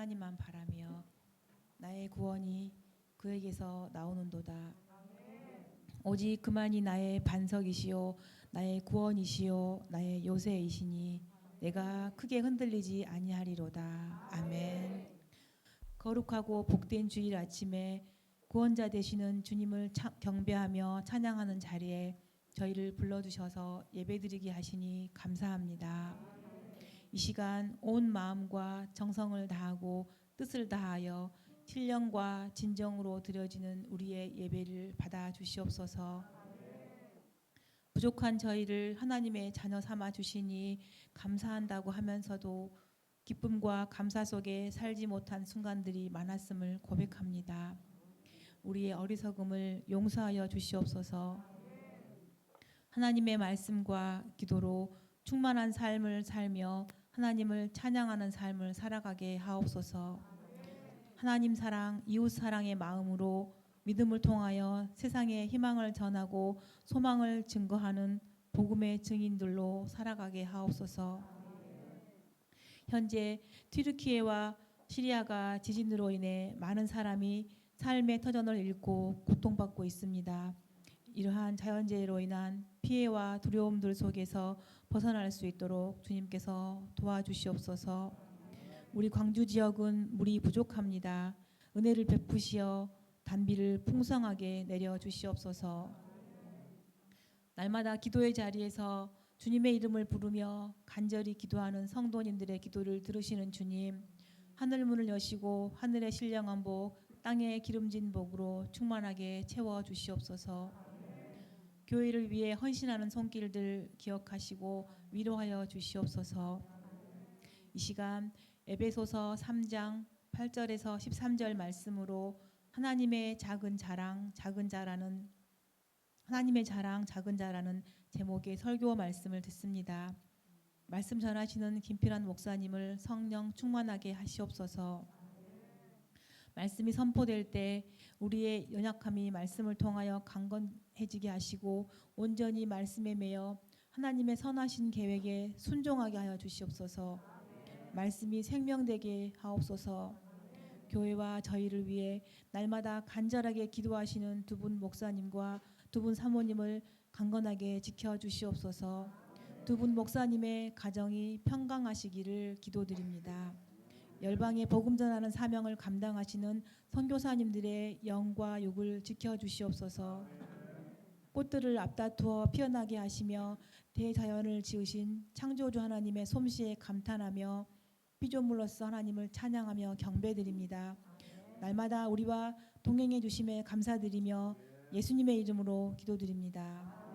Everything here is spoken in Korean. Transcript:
하나님만 바라며 나의 구원이 그에게서 나오는도다. 오직 그만이 나의 반석이시요 나의 구원이시요 나의 요새이시니 내가 크게 흔들리지 아니하리로다. 아멘. 거룩하고 복된 주일 아침에 구원자 되시는 주님을 차- 경배하며 찬양하는 자리에 저희를 불러 주셔서 예배드리게 하시니 감사합니다. 이 시간 온 마음과 정성을 다하고 뜻을 다하여 신령과 진정으로 드려지는 우리의 예배를 받아 주시옵소서. 부족한 저희를 하나님의 자녀 삼아 주시니 감사한다고 하면서도 기쁨과 감사 속에 살지 못한 순간들이 많았음을 고백합니다. 우리의 어리석음을 용서하여 주시옵소서. 하나님의 말씀과 기도로 충만한 삶을 살며 하나님을 찬양하는 삶을 살아가게 하옵소서. 하나님 사랑, 이웃 사랑의 마음으로 믿음을 통하여 세상에 희망을 전하고 소망을 증거하는 복음의 증인들로 살아가게 하옵소서. 현재 튀르키예와 시리아가 지진으로 인해 많은 사람이 삶의 터전을 잃고 고통받고 있습니다. 이러한 자연재해로 인한 피해와 두려움들 속에서 벗어날 수 있도록 주님께서 도와주시옵소서. 우리 광주 지역은 물이 부족합니다. 은혜를 베푸시어 단비를 풍성하게 내려 주시옵소서. 날마다 기도의 자리에서 주님의 이름을 부르며 간절히 기도하는 성도님들의 기도를 들으시는 주님, 하늘 문을 여시고 하늘의 신령한 복, 땅의 기름진 복으로 충만하게 채워 주시옵소서. 교회를 위해 헌신하는 손길들 기억하시고 위로하여 주시옵소서. 이 시간 에베소서 3장 8절에서 13절 말씀으로 하나님의 작은 자랑, 작은 자라는 하나님의 자랑, 작은 자라는 제목의 설교 말씀을 듣습니다. 말씀 전하시는 김필환 목사님을 성령 충만하게 하시옵소서. 말씀이 선포될 때 우리의 연약함이 말씀을 통하여 강건해지게 하시고 온전히 말씀에 매여 하나님의 선하신 계획에 순종하게 하여 주시옵소서. 말씀이 생명되게 하옵소서. 교회와 저희를 위해 날마다 간절하게 기도하시는 두 분 목사님과 두 분 사모님을 강건하게 지켜 주시옵소서. 두 분 목사님의 가정이 평강하시기를 기도드립니다. 열방에 복음 전하는 사명을 감당하시는 선교사님들의 영과 육을 지켜 주시옵소서. 꽃들을 앞다투어 피어나게 하시며 대자연을 지으신 창조주 하나님의 솜씨에 감탄하며 피조물로서 하나님을 찬양하며 경배드립니다. 날마다 우리와 동행해 주심에 감사드리며 예수님의 이름으로 기도드립니다.